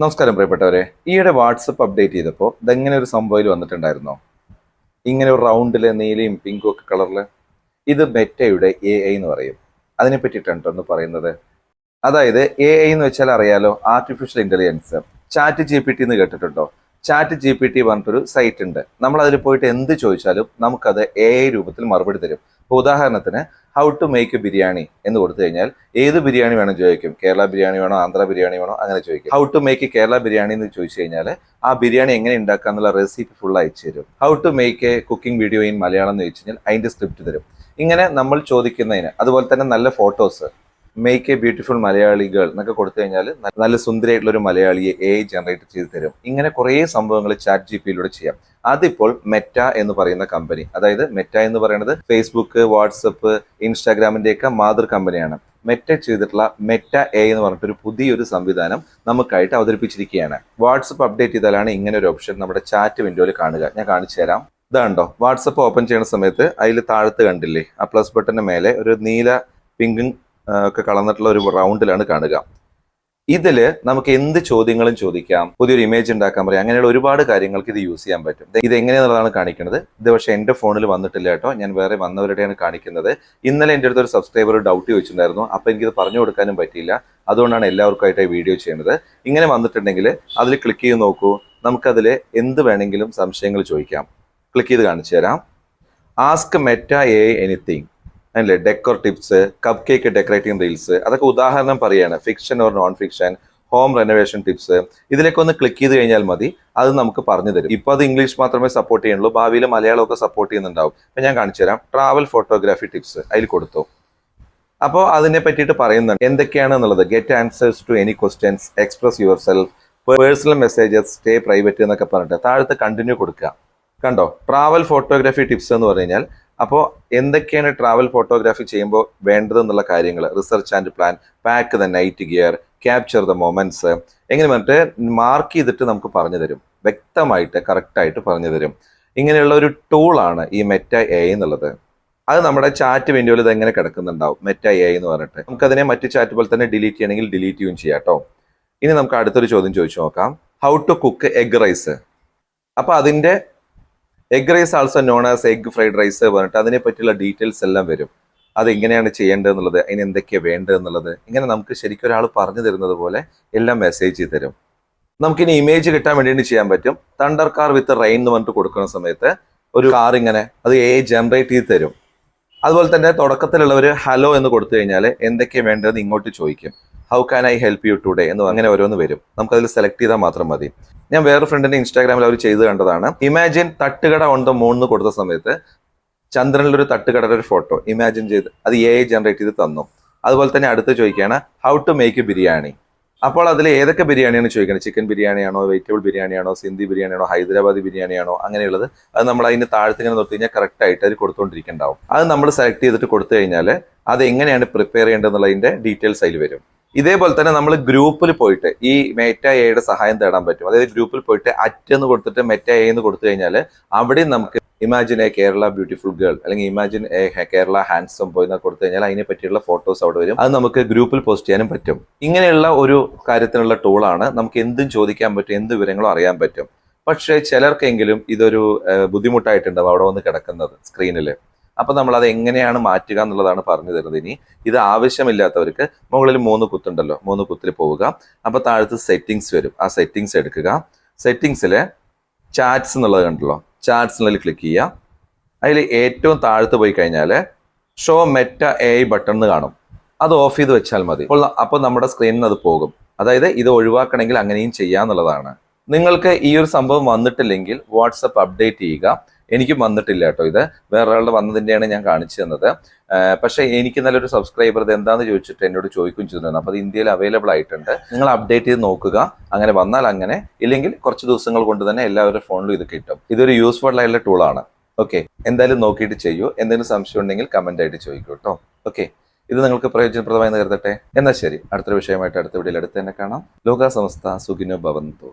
നമസ്കാരം പ്രിയപ്പെട്ടവരെ. ഈയിടെ വാട്സപ്പ് അപ്ഡേറ്റ് ചെയ്തപ്പോൾ ഇതെങ്ങനെ ഒരു സംഭവം വന്നിട്ടുണ്ടായിരുന്നോ? ഇങ്ങനെ ഒരു റൗണ്ടിൽ നീലയും പിങ്കും ഒക്കെ കളറിൽ ഇത് മെറ്റയുടെ എ ഐ എന്ന് പറയും. അതിനെ പറ്റിയിട്ടാണ് ഒന്ന് പറയുന്നത്. അതായത് എ ഐ എന്ന് വെച്ചാൽ അറിയാലോ artificial intelligence chat G P T എന്ന് കേട്ടിട്ടുണ്ടോ? ചാറ്റ് ജി പി ടി പറഞ്ഞിട്ടൊരു സൈറ്റ് ഉണ്ട്. നമ്മൾ അതിൽ പോയിട്ട് എന്ത് ചോദിച്ചാലും നമുക്കത് എ ഐ രൂപത്തിൽ മറുപടി തരും. ഉദാഹരണത്തിന് how to make a biryani എന്ന് കൊടുത്തു കഴിഞ്ഞാൽ ഏത് ബിരിയാണി വേണം ചോദിക്കും? കേരള ബിരിയാണി വേണോ ആന്ധ്ര ബിരിയാണി വേണോ അങ്ങനെ ചോദിക്കും. How to make Kerala biryani എന്ന് ചോദിച്ചു കഴിഞ്ഞാൽ ആ ബിരിയാണി എങ്ങനെ ഉണ്ടാക്കുക എന്നുള്ള റെസിപ്പി ഫുൾ അയച്ചു തരും. How to make a cooking video in Malayalam എന്ന് ചോദിച്ചു കഴിഞ്ഞാൽ അതിന്റെ സ്ക്രിപ്റ്റ് തരും. ഇങ്ങനെ നമ്മൾ ചോദിക്കുന്നതിന് അതുപോലെ തന്നെ നല്ല photos make a beautiful Malayali girl എന്നൊക്കെ കൊടുത്തു കഴിഞ്ഞാൽ നല്ല സുന്ദരിയായിട്ടുള്ള ഒരു മലയാളിയെ എ ജനറേറ്റ് ചെയ്ത് തരും. ഇങ്ങനെ കുറേ സംഭവങ്ങൾ ചാറ്റ് ജി പിയിലൂടെ ചെയ്യാം. അതിപ്പോൾ മെറ്റ എന്ന് പറയുന്ന കമ്പനി അതായത് മെറ്റ എന്ന് പറയുന്നത് ഫേസ്ബുക്ക് വാട്സപ്പ് ഇൻസ്റ്റാഗ്രാമിന്റെ ഒക്കെ മാതൃ കമ്പനിയാണ് മെറ്റ ചെയ്തിട്ടുള്ള മെറ്റ എ എന്ന് പറഞ്ഞിട്ടൊരു പുതിയൊരു സംവിധാനം നമുക്കായിട്ട് അവതരിപ്പിച്ചിരിക്കുകയാണ്. വാട്സപ്പ് അപ്ഡേറ്റ് ചെയ്താലാണ് ഇങ്ങനെ ഒരു ഓപ്ഷൻ നമ്മുടെ ചാറ്റ് വിൻഡോയിൽ കാണുക. ഞാൻ കാണിച്ചു തരാം. ഇതാണ്ടോ വാട്സപ്പ് ഓപ്പൺ ചെയ്യുന്ന സമയത്ത് അതിൽ താഴത്ത് കണ്ടില്ലേ ആ പ്ലസ് ബട്ടന്റെ മേലെ ഒരു നീല പിങ്കും ഒക്കെ കളന്നിട്ടുള്ള ഒരു റൗണ്ടിലാണ് കാണുക. ഇതിൽ നമുക്ക് എന്ത് ചോദ്യങ്ങളും ചോദിക്കാം പുതിയൊരു ഇമേജ് ഉണ്ടാക്കാൻ പറയാം അങ്ങനെയുള്ള ഒരുപാട് കാര്യങ്ങൾക്ക് ഇത് യൂസ് ചെയ്യാൻ പറ്റും. ഇത് എങ്ങനെയാണെന്നുള്ളതാണ് കാണിക്കുന്നത്. ഇത് പക്ഷേ എന്റെ ഫോണിൽ വന്നിട്ടില്ല കേട്ടോ. ഞാൻ വേറെ വന്നവരുടെയാണ് കാണിക്കുന്നത്. ഇന്നലെ എന്റെ അടുത്തൊരു സബ്സ്ക്രൈബർ ഡൗട്ട് ചോദിച്ചിട്ടുണ്ടായിരുന്നു. അപ്പൊ എനിക്കിത് പറഞ്ഞു കൊടുക്കാനും പറ്റിയില്ല. അതുകൊണ്ടാണ് എല്ലാവർക്കുമായിട്ട് വീഡിയോ ചെയ്യുന്നത്. ഇങ്ങനെ വന്നിട്ടുണ്ടെങ്കിൽ അതിൽ ക്ലിക്ക് ചെയ്ത് നോക്കൂ. നമുക്കതിൽ എന്ത് വേണമെങ്കിലും സംശയങ്ങൾ ചോദിക്കാം. ക്ലിക്ക് ചെയ്ത് കാണിച്ചു തരാം. ആസ്ക് മെറ്റ എ എനിത്തിങ് അല്ലേ? Decor tips cupcake decorating reels അതൊക്കെ ഉദാഹരണം പറയാണ്. Fiction or non fiction home renovation tips ഇതിലേക്ക് ഒന്ന് ക്ലിക്ക് ചെയ്ത് കഴിഞ്ഞാൽ മതി. അത് നമുക്ക് പറഞ്ഞു തരും. ഇപ്പൊ അത് ഇംഗ്ലീഷ് മാത്രമേ സപ്പോർട്ട് ചെയ്യുന്നുള്ളൂ. ഭാവിയിൽ മലയാളം ഒക്കെ സപ്പോർട്ട് ചെയ്യുന്നുണ്ടാവും. അപ്പൊ ഞാൻ കാണിച്ചു തരാം. ട്രാവൽ ഫോട്ടോഗ്രാഫി ടിപ്സ് അതിൽ കൊടുത്തു. അപ്പോൾ അതിനെ പറ്റിയിട്ട് പറയുന്നുണ്ട്. എന്തൊക്കെയാണ് എന്നുള്ളത്? Get answers to any questions express yourself personal messages stay private എന്നൊക്കെ പറഞ്ഞിട്ട്. താഴത്ത് കണ്ടിന്യൂ കൊടുക്കുക. കണ്ടോ? ട്രാവൽ ഫോട്ടോഗ്രാഫി ടിപ്സ് എന്ന് പറഞ്ഞു കഴിഞ്ഞാൽ അപ്പോൾ എന്തൊക്കെയാണ് ട്രാവൽ ഫോട്ടോഗ്രാഫി ചെയ്യുമ്പോൾ വേണ്ടതെന്നുള്ള കാര്യങ്ങൾ research and plan pack the night gear capture the moments എങ്ങനെ പറഞ്ഞിട്ട് മാർക്ക് ചെയ്തിട്ട് നമുക്ക് പറഞ്ഞു തരും. വ്യക്തമായിട്ട് കറക്റ്റായിട്ട് പറഞ്ഞു തരും. ഇങ്ങനെയുള്ള ഒരു ടൂളാണ് ഈ മെറ്റ എ എന്നുള്ളത്. അത് നമ്മുടെ ചാറ്റ് വിൻഡോയിൽ ഇത് എങ്ങനെ കിടക്കുന്നുണ്ടാവും? മെറ്റ എ എന്ന് പറഞ്ഞിട്ട്. നമുക്കതിനെ മറ്റു ചാറ്റ് പോലെ തന്നെ ഡിലീറ്റ് ചെയ്യണമെങ്കിൽ ഡിലീറ്റ് ചെയ്യും ചെയ്യാം കേട്ടോ. ഇനി നമുക്ക് അടുത്തൊരു ചോദ്യം ചോദിച്ചു നോക്കാം. How to cook egg rice അപ്പോൾ അതിന്റെ egg rice also known as egg fried rice പറഞ്ഞിട്ട് അതിനെ പറ്റിയുള്ള ഡീറ്റെയിൽസ് എല്ലാം വരും. അത് എങ്ങനെയാണ് ചെയ്യേണ്ടത് എന്നുള്ളത് അതിന് എന്തൊക്കെയാണ് വേണ്ടത് എന്നുള്ളത് ഇങ്ങനെ നമുക്ക് ശരിക്കും ഒരാൾ പറഞ്ഞു തരുന്നത് പോലെ എല്ലാം മെസ്സേജ് ചെയ്ത് തരും. നമുക്കിനി ഇമേജ് കിട്ടാൻ വേണ്ടിയിട്ട് ചെയ്യാൻ പറ്റും. തണ്ടർ കാർ വിത്ത് റെയിൻ എന്ന് പറഞ്ഞിട്ട് കൊടുക്കുന്ന സമയത്ത് ഒരു കാർ ഇങ്ങനെ അത് എ ജനറേറ്റ് ചെയ്ത് തരും. അതുപോലെ തന്നെ തുടക്കത്തിലുള്ളവർ ഹലോ എന്ന് കൊടുത്തു കഴിഞ്ഞാൽ എന്തൊക്കെയാണ് വേണ്ടതെന്ന് ഇങ്ങോട്ട് ചോദിക്കും. How can I help you today എന്ന് അങ്ങനെ ഓരോന്ന് വരും. നമുക്കതിൽ സെലക്ട് ചെയ്താൽ മാത്രം മതി. ഞാൻ വേറെ ഫ്രണ്ടിന്റെ ഇൻസ്റ്റാഗ്രാമിൽ അവർ ചെയ്ത് കണ്ടതാണ്. ഇമാജിൻ തട്ടുകട ഓൺ ദ മൂൺ എന്ന് കൊടുത്ത സമയത്ത് ചന്ദ്രനിൽ ഒരു തട്ടുകടയുടെ ഒരു ഫോട്ടോ ഇമാജിൻ ചെയ്ത് അത് എ ഐ ജനറേറ്റ് ചെയ്ത് തന്നു. അതുപോലെ തന്നെ അടുത്ത് ചോദിക്കുകയാണ് ഹൗ ടു മേക്ക് ബിരിയാണി അപ്പോൾ അതിൽ ഏതൊക്കെ ബിരിയാണിയാണ് ചോദിക്കുന്നത്? ചിക്കൻ ബിരിയാണിയാണോ വെജിറ്റബിൾ ബിരിയാണിയാണോ സിന്ധി ബിരിയാണിയാണോ ഹൈദരാബാദി ബിരിയാണിയാണോ അങ്ങനെയുള്ളത് അത് നമ്മൾ അതിന് താഴത്ത് ഇങ്ങനെ നിർത്തി കഴിഞ്ഞാൽ കറക്റ്റ് ആയിട്ട് അത് കൊടുത്തുകൊണ്ടിരിക്കുന്നുണ്ടാവും അത് നമ്മൾ സെലക്ട് ചെയ്തിട്ട് കൊടുത്തു കഴിഞ്ഞാൽ അത് എങ്ങനെയാണ് പ്രിപ്പയർ ചെയ്യേണ്ടതെന്നുള്ളതിന്റെ ഡീറ്റെയിൽസ് അതിൽ വരും. ഇതേപോലെ തന്നെ നമ്മൾ ഗ്രൂപ്പിൽ പോയിട്ട് ഈ മെറ്റ എയുടെ സഹായം തേടാൻ പറ്റും. അതായത് ഗ്രൂപ്പിൽ പോയിട്ട് അറ്റ് എന്ന് കൊടുത്തിട്ട് മെറ്റ എ എന്ന് കൊടുത്തു കഴിഞ്ഞാൽ അവിടെ നമുക്ക് imagine a Kerala beautiful girl അല്ലെങ്കിൽ imagine a Kerala handsome boy എന്നൊക്കെ കൊടുത്തു കഴിഞ്ഞാൽ അതിനെ പറ്റിയുള്ള ഫോട്ടോസ് അവിടെ വരും. അത് നമുക്ക് ഗ്രൂപ്പിൽ പോസ്റ്റ് ചെയ്യാനും പറ്റും. ഇങ്ങനെയുള്ള ഒരു കാര്യത്തിനുള്ള ടൂളാണ് നമുക്ക് എന്തും ചോദിക്കാൻ പറ്റും എന്ത് വിവരങ്ങളും അറിയാൻ പറ്റും. പക്ഷേ ചിലർക്കെങ്കിലും ഇതൊരു ബുദ്ധിമുട്ടായിട്ടുണ്ടാവും അവിടെ വന്ന് കിടക്കുന്നത് സ്ക്രീനിൽ അപ്പൊ നമ്മൾ അത് എങ്ങനെയാണ് മാറ്റുക എന്നുള്ളതാണ് പറഞ്ഞു തരുന്നത് ഇനി. ഇത് ആവശ്യമില്ലാത്തവർക്ക് മുകളിൽ മൂന്ന് കുത്തുണ്ടല്ലോ. മൂന്ന് കുത്തിൽ പോവുക. അപ്പൊ താഴത്ത് സെറ്റിങ്സ് വരും. ആ സെറ്റിങ്സ് എടുക്കുക. സെറ്റിങ്സിൽ ചാറ്റ്സ് എന്നുള്ളത് കണ്ടല്ലോ. ചാറ്റ്സ് എന്നുള്ളതിൽ ക്ലിക്ക് ചെയ്യുക. അതിൽ ഏറ്റവും താഴത്ത് പോയി കഴിഞ്ഞാൽ ഷോ മെറ്റ എ ബട്ടൺ എന്ന് കാണും. അത് ഓഫ് ചെയ്ത് വെച്ചാൽ മതി. അപ്പോൾ അപ്പോൾ നമ്മുടെ സ്ക്രീനിൽ അത് പോകും. അതായത് ഇത് ഒഴിവാക്കണമെങ്കിൽ അങ്ങനെയും ചെയ്യാന്നുള്ളതാണ് നിങ്ങൾക്ക് ഈ ഒരു സംഭവം വന്നിട്ടില്ലെങ്കിൽ വാട്സപ്പ് അപ്ഡേറ്റ് ചെയ്യുക. എനിക്കും വന്നിട്ടില്ല കേട്ടോ ഇത്. വേറൊരാളുടെ വന്നതിന്റെയാണ് ഞാൻ കാണിച്ചു തന്നത്. പക്ഷേ എനിക്ക് നല്ലൊരു സബ്സ്ക്രൈബർ ഇത് എന്താണെന്ന് ചോദിച്ചിട്ട് എന്നോട് ചോദിക്കുകയും ചെയ്തിരുന്നു അപ്പോൾ അത് ഇന്ത്യയിൽ അവൈലബിൾ ആയിട്ടുണ്ട്. നിങ്ങൾ അപ്ഡേറ്റ് ചെയ്ത് നോക്കുക. അങ്ങനെ വന്നാൽ അങ്ങനെ. ഇല്ലെങ്കിൽ കുറച്ച് ദിവസങ്ങൾ കൊണ്ട് തന്നെ എല്ലാവരുടെ ഫോണിലും ഇത് കിട്ടും. ഇതൊരു യൂസ്ഫുൾ ആയിട്ടുള്ള ടൂളാണ് ഓക്കെ എന്തായാലും നോക്കിയിട്ട് ചെയ്യൂ. എന്തെങ്കിലും സംശയം ഉണ്ടെങ്കിൽ കമന്റ് ആയിട്ട് ചോദിക്കൂ കേട്ടോ. ഓക്കെ ഇത് നിങ്ങൾക്ക് പ്രയോജനപ്രദമായി കരുതട്ടെ എന്നാൽ ശരി. അടുത്തൊരു വിഷയമായിട്ട് അടുത്ത വീഡിയോയിൽ അടുത്ത് തന്നെ കാണാം. ലോക സമസ്ത സുഖിനോ ഭവന്തു.